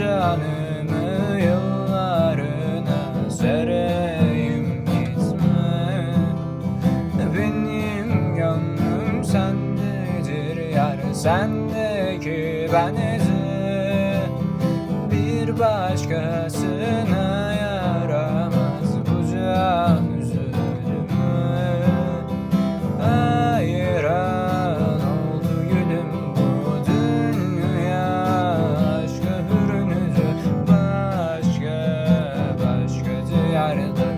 canımı yıllarına sereyim gitme Benim gönlüm sendedir yar sendeki benzi Bir başkasına diyarda bir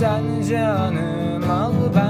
Sen canım al ben